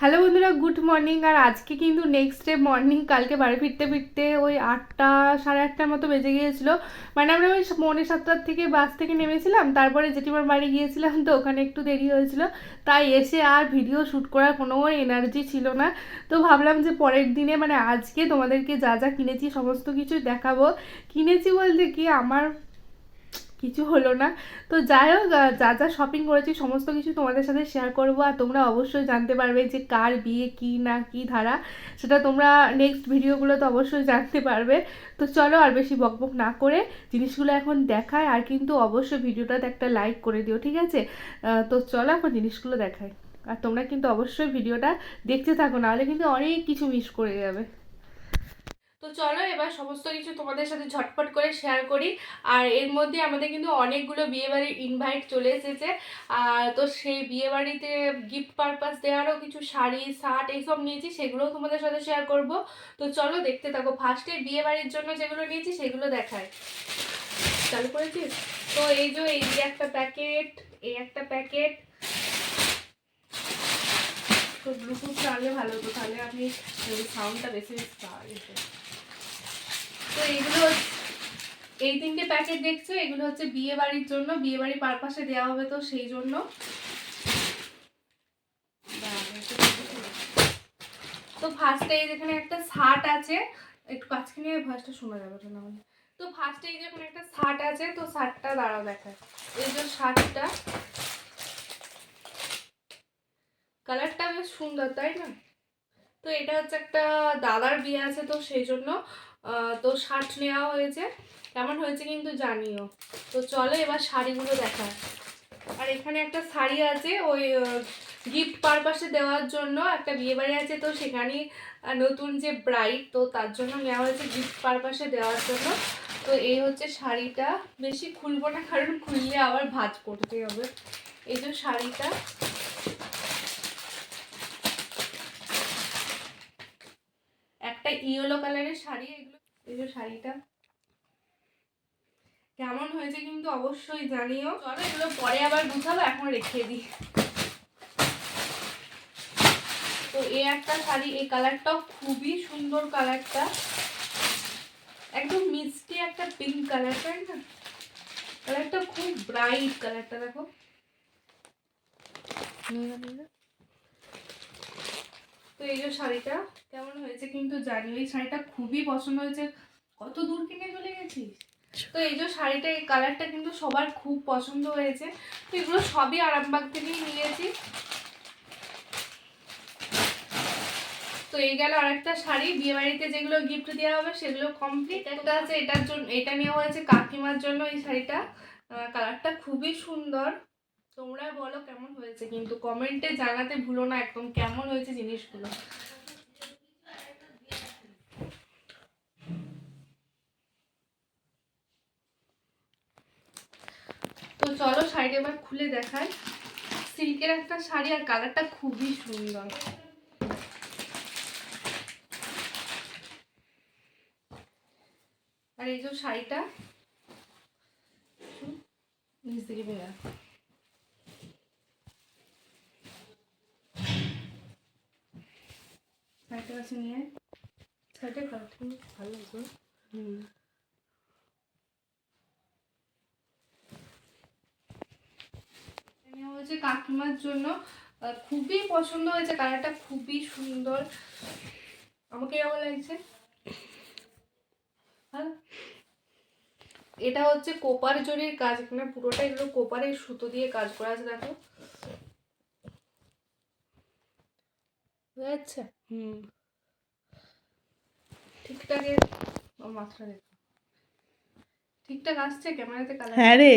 Hello বন্ধুরা good morning আর আজকে কিন্তু নেক্সট ডে মর্নিং কালকে বাড়ি ফিরতে ফিরতে ওই আটটা, সাড়ে আটটার মতো বেজে গিয়েছিল। মানে আমরা ওই পৌনে সাতটার থেকে বাস থেকে নেমেছিলাম, তারপরে জেঠিমার বাড়ি গিয়েছিলাম তো ওখানে একটু দেরি হয়েছিল। তাই এসে আর ভিডিও শ্যুট করার কোনো এনার্জি ছিল না। তো ভাবলাম যে পরের দিনে মানে আজকে তোমাদেরকে যা যা কিনেছি, সমস্ত কিছু দেখাবো। কিনেছি বলতে কি, আমার কিছু হলো না। তো যাই হোক যা যা শপিং করেছি, সমস্ত কিছু তোমাদের সাথে শেয়ার করব। আর তোমরা অবশ্যই জানতে পারবে যে কার বিয়ে, কি না, কি ধারা। সেটা তোমরা নেক্সট ভিডিওগুলোতে অবশ্যই জানতে পারবে। তো চলো আর বেশি বকবক না করে জিনিসগুলো এখন দেখায় আর কিন্তু অবশ্যই ভিডিওটাতে একটা লাইক করে দিও, ঠিক আছে? তো চলো এখন জিনিসগুলো দেখায় আর তোমরা কিন্তু অবশ্যই ভিডিওটা দেখতে থাকো, নাহলে কিন্তু অনেক কিছু মিস করে যাবে। তো চলো এবার সমস্ত কিছু তোমাদের সাথে ঝটপট করে শেয়ার করি। আর এর মধ্যে আমাদের কিন্তু অনেকগুলো বিয়েবাড়ির ইনভাইট চলে এসেছে। আর তো সেই বিয়েবাড়িতে গিফট পারপাস দেওয়ারও কিছু শাড়ি, শার্ট এইসব নিয়েছি, সেগুলোও তোমাদের সাথে শেয়ার করব। তো চলো দেখতে থাকো ফার্স্টে বিয়েবাড়ির জন্য যেগুলো নিয়েছি সেগুলো দেখায় চালু করেছিস? তো এই যে এই একটা প্যাকেট এই একটা প্যাকেট তো ব্লুটুথ চাললে ভালো হতো, তাহলে আমি সাউন্ডটা বেশি বেশি পাওয়া যেত তো হচ্ছে- এই তিনটে প্যাকেট দেখছ, এগুলো হচ্ছে বিয়ে বাড়ির জন্য, বিয়ে বাড়ি পারপাসে দেওয়া হবে তো সেই জন্য। তো ফার্স্টে যেখানে একটা শার্ট আছে, একটু কাছকে নিয়ে ভয়েসটা শোনা যাবে না নাহলে। তো ফার্স্টে যেখানে একটা শার্ট আছে, তো শার্টটা দাঁড়াও দেখায়। এই যে শার্টটা কালারটা বেশ সুন্দর, তাই না? তো এটা হচ্ছে একটা দাদার বিয়ে আছে তো সেই জন্য তো শার্ট নেওয়া হয়েছে। কেমন হয়েছে কিন্তু জানিও। তো চলো এবার শাড়িগুলো দেখা আর এখানে একটা শাড়ি আছে, ওই গিফট পারপাসে দেওয়ার জন্য একটা বিয়ে বাড়ি আছে তো সেখানে নতুন যে ব্রাইড তো তার জন্য নেওয়া হয়েছে গিফট পারপাসে দেওয়ার জন্য। তো এই হচ্ছে শাড়িটা। বেশি খুলবো না, কারণ খুললে আবার ভাজ করতে হবে। এই যে শাড়িটা একটা ইয়েলো কালারের শাড়ি, এগুলো এই যে শাড়িটা। কেমন হয়েছে কিন্তু অবশ্যই জানিও। চলো, এগুলো পরে আবার গুছাবো, এখন রেখে দিই। তো এই একটা শাড়ি, এই কালারটাও খুবই সুন্দর কালারটা। একদম মিষ্টি একটা পিঙ্ক কালার, তাই না? কালারটা খুব ব্রাইট কালারটা, দেখো। তো এই যে শাড়িটা, কেমন হয়েছে কিন্তু জানি, এই শাড়িটা খুবই পছন্দ হয়েছে। কত দূর কিনে চলে গেছিস? তো এই যে শাড়িটা, এই কালারটা কিন্তু সবার খুব পছন্দ হয়েছে। তো এগুলো সবই আরামবাগ থেকেই নিয়েছি। তো এই গেল আরেকটা শাড়ি বিয়ে বাড়িতে যেগুলো গিফট দেওয়া হবে সেগুলো কমপ্লিট একটা আছে এটার জন্য, এটা নেওয়া হয়েছে কাকিমার জন্য এই শাড়িটা। কালারটা খুবই সুন্দর। তোমরা বলো কেমন হয়েছে, কিন্তু কমেন্টে জানাতে ভুলো না একদম কেমন হয়েছে জিনিসগুলো। তো চলো শাড়িটা এবার খুলে দেখাই। সিল্কের একটা শাড়ি আর কালারটা খুবই সুন্দর। আর এই যে শাড়িটা, নিচ থেকে বেরা শাড়িটা কাছে ভালো হুম। হয়েছে কাকিমার জন্য খুবই পছন্দ হয়েছে, কালারটা খুবই সুন্দর। আমাকে কেমন লাগছে? ভালো? এটা হচ্ছে কোপার জরির কাজ এখানে পুরোটা এগুলো কোপারের সুতো দিয়ে কাজ করা আছে, দেখো। যাচ্ছে হুম। ঠিকঠাক ও মাথাটা দেখো। ঠিকঠাক আসছে ক্যামেরাতে কালার হ্যাঁ রে।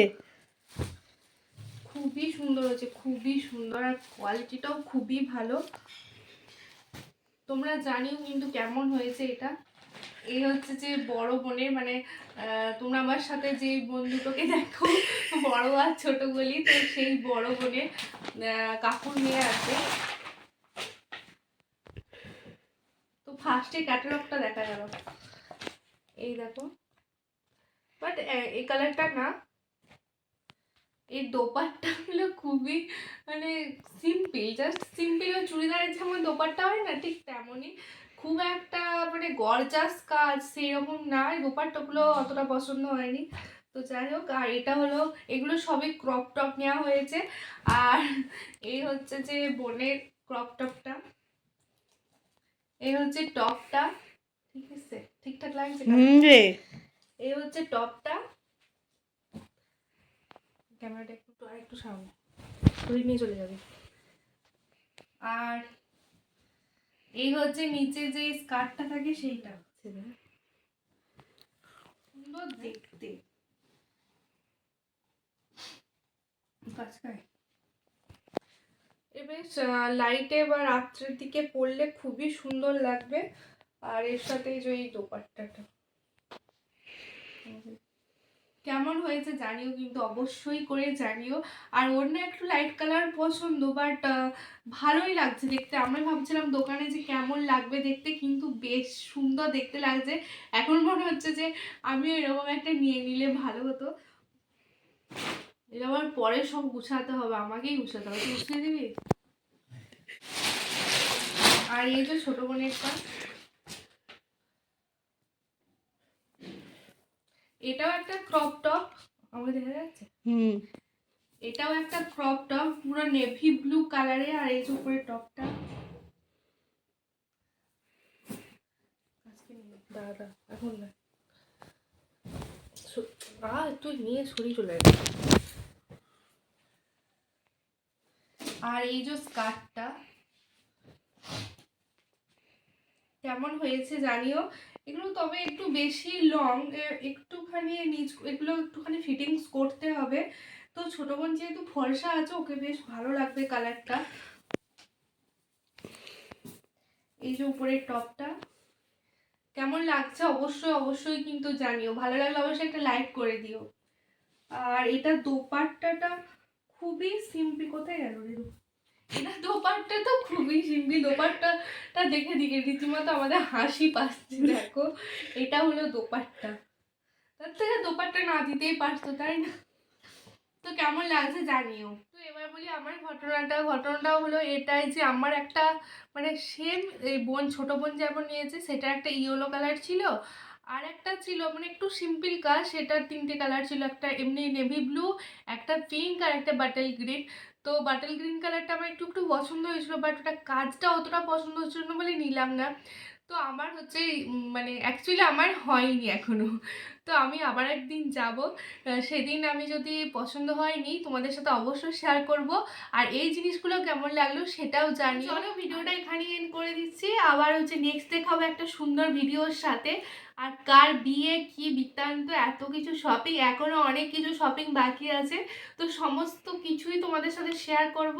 খুবই সুন্দর হয়েছে খুবই সুন্দর। আর কোয়ালিটিটাও খুবই ভালো। তোমরা জানিও কিন্তু কেমন হয়েছে এটা। এই হচ্ছে যে বড় বোনের মানে আহ, তোমরা আমার সাথে যে বন্ধুটাকে দেখো বড় আর ছোট বলি তো সেই বড় বোনের আহ, কাকুর মেয়ে আছে তো ফার্স্টে ক্যাটালগটা দেখা গেল। এই দেখো। বাট এই কালারটা না, এই দোপাট্টাগুলো খুবই মানে সিম্পল জাস্ট সিম্পল চুড়িদারের যেমন দোপাট্টা হয় না, ঠিক তেমনই। খুব একটা মানে গরজাস কাজ সেরকম না, এই দোপাট্টাগুলো অতটা পছন্দ হয়নি। তো যাই হোক, আর এটা হলো, এগুলো সবই ক্রপ টপ নেওয়া হয়েছে। আর এই হচ্ছে যে বোনের ক্রপ টপটা এই হচ্ছে টপটা ঠিক আছে? ঠিকঠাক লাগছে রে। এই হচ্ছে টপটা। ক্যামেরাটা একটু আর একটু সামনে। ধরে নিয়ে চলে যাবে। আর এই হচ্ছে নিচে যে স্কার্টটা থাকে সেইটা হচ্ছে যে। সুন্দর দেখতে কাছকায় এ বেশ লাইটে বা রাত্রের দিকে পরলে খুবই সুন্দর লাগবে। আর এর সাথে যে এই দোপাট্টাটা। কেমন হয়েছে জানিও, কিন্তু অবশ্যই করে জানিও। আর ওর না একটু লাইট কালার পছন্দ বাট ভালোই লাগছে দেখতে। আমরা ভাবছিলাম দোকানে যে কেমন লাগবে দেখতে, কিন্তু বেশ সুন্দর দেখতে লাগছে। এখন মনে হচ্ছে যে আমিও এরকম একটা নিয়ে নিলে ভালো হতো। আবার পরে সব গুছাতে হবে, আমাকেই গুছাতে হবে। তুই গুছিয়ে দিবি? আর এই যে ছোট বোনেরটা এটাও একটা ক্রপ টপ আমাকে দেখা যাচ্ছে? হুম। এটাও একটা ক্রপ টপ পুরো নেভি ব্লু কালারে আর এই যে উপরে টপটা দাদা এখন না। তুই নিয়ে ছড়ি চলে যাবে আর এই যে স্কার্টটা, কেমন হয়েছে জানিও? এগুলো তবে একটু বেশি লং একটুখানি নিচ, এগুলো একটুখানি ফিটিংস করতে হবে। তো ছোট বোন যেহেতু ফর্সা আছে, ওকে বেশ ভালো লাগবে কালারটা। এই যে উপরের টপটা। কেমন লাগছে? অবশ্যই অবশ্যই কিন্তু জানিও। ভালো লাগলে অবশ্যই একটা লাইক করে দিও। আর এটা দোপাট্টাটা খুবই সিম্পল কোথায় গেল রে? এটা দোপাট্টা তো খুবই সিম্পল দোপাট্টাটা দেখে দিকে। রীতিমতো আমাদের হাসি পাচ্ছে, দেখো। এটা হলো দোপাট্টা। তার থেকে দোপাট্টা না দিতেই পারতো, তাই না? তো কেমন লাগছে জানিও। তো এবার বলি আমার ঘটনাটা। ঘটনাটা হলো এটাই যে আমার একটা মানে সেম এই বোন, ছোট বোন যেমন নিয়েছে, সেটা একটা ইয়েলো কালার ছিল। আর একটা ছিল মানে একটু সিম্পল কাজ, সেটার তিনটে কালার ছিল, একটা এমনি নেভি ব্লু একটা পিঙ্ক আর একটা বাটেল গ্রিন তো বাটেল গ্রিন কালারটা আমার একটু একটু পছন্দ হয়েছিল বাট ওটা কাজটা অতটা পছন্দ হচ্ছিল না বলে নিলাম না। তো আমার হচ্ছে মানে অ্যাকচুয়ালি আমার হয়নি এখনও তো আমি আবার একদিন যাব। সেদিন আমি যদি পছন্দ হয়নি, তোমাদের সাথে অবশ্যই শেয়ার করব। আর এই জিনিসগুলো কেমন লাগল সেটাও জানি চলো, ভিডিওটা এখানে এন্ড করে দিচ্ছি। আবার হচ্ছে নেক্সট দেখাবো একটা সুন্দর ভিডিওর সাথে। আর কার বিয়ে কি বৃত্তান্ত এত কিছু শপিং এখনও অনেক কিছু শপিং বাকি আছে। তো সমস্ত কিছুই তোমাদের সাথে শেয়ার করব।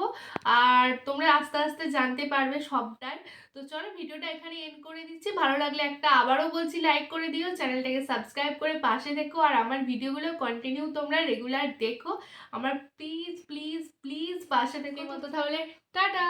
আর তোমরা আস্তে আস্তে জানতে পারবে সবটাই। তো চলো ভিডিওটা এখানে এন্ড করে দিচ্ছি। ভালো লাগলে একটা আবারও বলছি লাইক করে দিও। চ্যানেলটাকে সাবস্ক্রাইব করে পাশে দেখো আর আমার ভিডিওগুলো কন্টিনিউ তোমরা রেগুলার দেখো। আমার প্লিজ প্লিজ প্লিজ পাশে থেকে। মতো তাহলে টাটা!